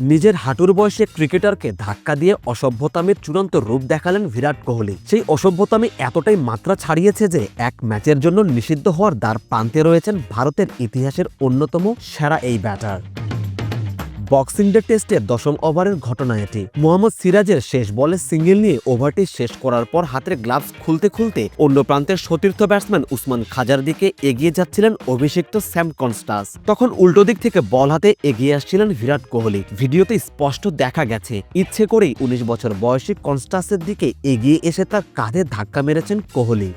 নিজের হাঁটুর বয়সে ক্রিকেটারকে ধাক্কা দিয়ে অসভ্যতামের চূড়ান্ত রূপ দেখালেন বিরাট কোহলি। সেই অসভ্যতামি এতটাই মাত্রা ছাড়িয়েছে যে এক ম্যাচের জন্য নিষিদ্ধ হওয়ার দ্বার প্রান্তে রয়েছেন ভারতের ইতিহাসের অন্যতম সেরা এই ব্যাটার। বক্সিং ডে টেস্টে দশম ওভারের ঘটনা এটি। মোহাম্মদ সিরাজের শেষ বলে সিঙ্গেল নিয়ে ওভারটি শেষ করার পর হাতের গ্লাভস খুলতে খুলতে অন্য প্রান্তের সতীর্থ ব্যাটসম্যান উসমান খাজার দিকে এগিয়ে যাচ্ছিলেন অভিষিক্ত স্যাম কনস্টাস। তখন উল্টো দিক থেকে বল হাতে এগিয়ে আসছিলেন বিরাট কোহলি। ভিডিওতে স্পষ্ট দেখা গেছে, ইচ্ছে করেই উনিশ বছর বয়সী কনস্টাসের দিকে এগিয়ে এসে তার কাঁধে ধাক্কা মেরেছেন কোহলি।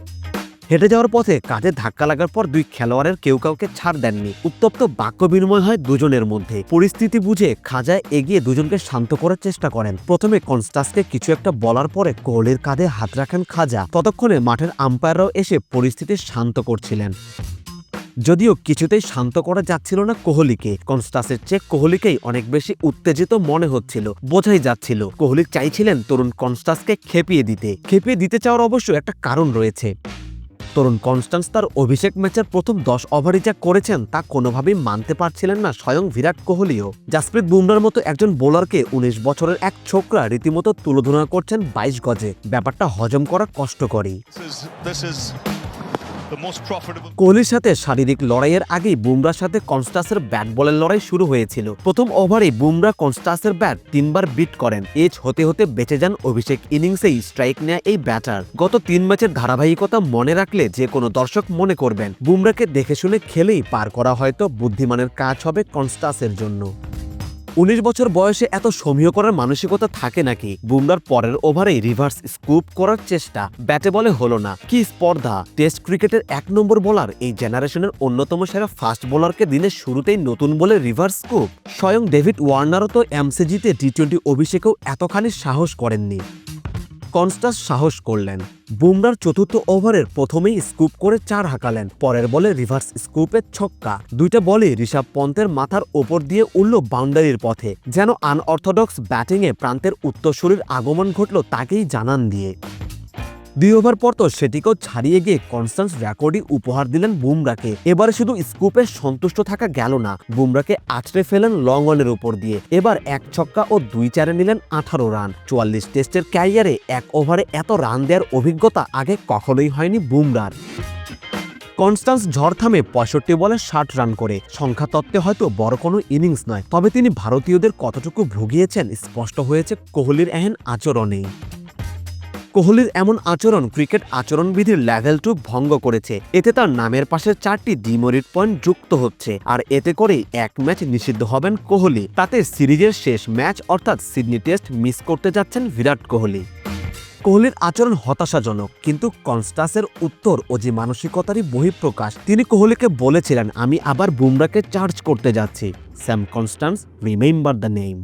হেঁটে যাওয়ার পথে কাঁধে ধাক্কা লাগার পর দুই খেলোয়াড়ের কেউ কাউকে ছাড় দেননি। উত্তপ্ত বাক্য বিনিময় হয় দুজনের মধ্যে। পরিস্থিতি বুঝে খাজা এগিয়ে দুজনকে শান্ত করার চেষ্টা করেন। প্রথমে কনস্টাসকে কিছু একটা বলার পরে কোহলির কাঁধে হাত রাখেন খাজা। ততক্ষণে মাঠের আম্পায়াররাও এসে পরিস্থিতি শান্ত করছিলেন। যদিও কিছুতেই শান্ত করা যাচ্ছিল না কোহলিকে। কনস্টাসের চেয়ে কোহলিকেই অনেক বেশি উত্তেজিত মনে হচ্ছিল। বোঝাই যাচ্ছিল, কোহলি চাইছিলেন তরুণ কনস্টাসকে খেপিয়ে দিতে। খেপিয়ে দিতে চাওয়ার অবশ্য একটা কারণ রয়েছে। তরুণ কনস্টান্স তার অভিষেক ম্যাচের প্রথম দশ ওভারই যা করেছেন তা কোনোভাবেই মানতে পারছিলেন না স্বয়ং বিরাট কোহলিও। জাসপ্রীত বুমরার মতো একজন বোলারকে উনিশ বছরের এক ছোকরা রীতিমতো তুলোধনা করছেন বাইশ গজে। ব্যাপারটা হজম করা কষ্টকরই। কোহলির সাথে শারীরিক লড়াইয়ের আগেই বুমরার সাথে কনস্টাসের ব্যাট বলের লড়াই শুরু হয়েছিল। প্রথম ওভারে বুমরা কনস্টাসের ব্যাট তিনবার বিট করেন। এজ হতে হতে বেঁচে যান অভিষেক ইনিংসেই স্ট্রাইক নেয়া এই ব্যাটার। গত তিন ম্যাচের ধারাবাহিকতা মনে রাখলে যে কোনো দর্শক মনে করবেন। বুমরাকে দেখে শুনে খেলেই পার করা হয়তো বুদ্ধিমানের কাজ হবে কনস্টাসের জন্য। উনিশ বছর বয়সে এত সমীহ করার মানসিকতা থাকে নাকি? বুমরার পরের ওভারে রিভার্স স্কুপ করার চেষ্টা। ব্যাটে বলে হলো না। কি স্পর্ধা! টেস্ট ক্রিকেটের এক নম্বর বোলার এই জেনারেশনের অন্যতম সেরা ফাস্ট বোলারকে দিনের শুরুতেই নতুন বলে রিভার্স স্কুপ। স্বয়ং ডেভিড ওয়ার্নারও তো এমসিজিতে টি টোয়েন্টি অভিষেকেও এতখানি সাহস করেননি। কনস্টাস সাহস করলেন। বুমরার চতুর্থ ওভারের প্রথমেই স্কুপ করে চার হাঁকালেন। পরের বলে রিভার্স স্কুপের ছক্কা। দুইটা বলে ঋষভ পন্থের মাথার ওপর দিয়ে উড়ল বাউন্ডারির পথে। যেন আনঅর্থোডক্স ব্যাটিংয়ে প্রান্তের উত্তরসূরির আগমন ঘটল তাকেই জানান দিয়ে। দুই ওভার পর তো সেটিকেও ছাড়িয়ে গিয়ে কনস্টান্স রেকর্ডই উপহার দিলেন বুমরাকে এবারে শুধু স্কুপে সন্তুষ্ট থাকা গেল না বুমরাকে আছড়ে ফেলেন লং অনের উপর দিয়ে। এবার এক ছক্কা ও দুই চারে নিলেন আঠারো রান। চুয়াল্লিশ টেস্টের ক্যারিয়ারে এক ওভারে এত রান দেওয়ার অভিজ্ঞতা আগে কখনোই হয়নি বুমরার কনস্টান্স ঝড় থামে পঁয়ষট্টি বলে ষাট রান করে। সংখ্যা তত্ত্বে হয়তো বড় কোনো ইনিংস নয়, তবে তিনি ভারতীয়দের কতটুকু ভুগিয়েছেন স্পষ্ট হয়েছে কোহলির এহেন আচরণেই। কোহলির এমন আচরণ ক্রিকেট আচরণবিধির লেভেল টু ভঙ্গ করেছে। এতে তার নামের পাশে চারটি ডিমোরিট পয়েন্ট যুক্ত হচ্ছে আর এতে করেই এক ম্যাচ নিষিদ্ধ হবেন কোহলি। তাতে সিরিজের শেষ ম্যাচ অর্থাৎ সিডনি টেস্ট মিস করতে যাচ্ছেন বিরাট কোহলি। কোহলির আচরণ হতাশাজনক, কিন্তু কনস্টাসের উত্তর ও যে মানসিকতারই বহিঃপ্রকাশ, তিনি কোহলিকে বলেছিলেন, আমি আবার বুমরাকে চার্জ করতে যাচ্ছি। Sam Konstas remember the name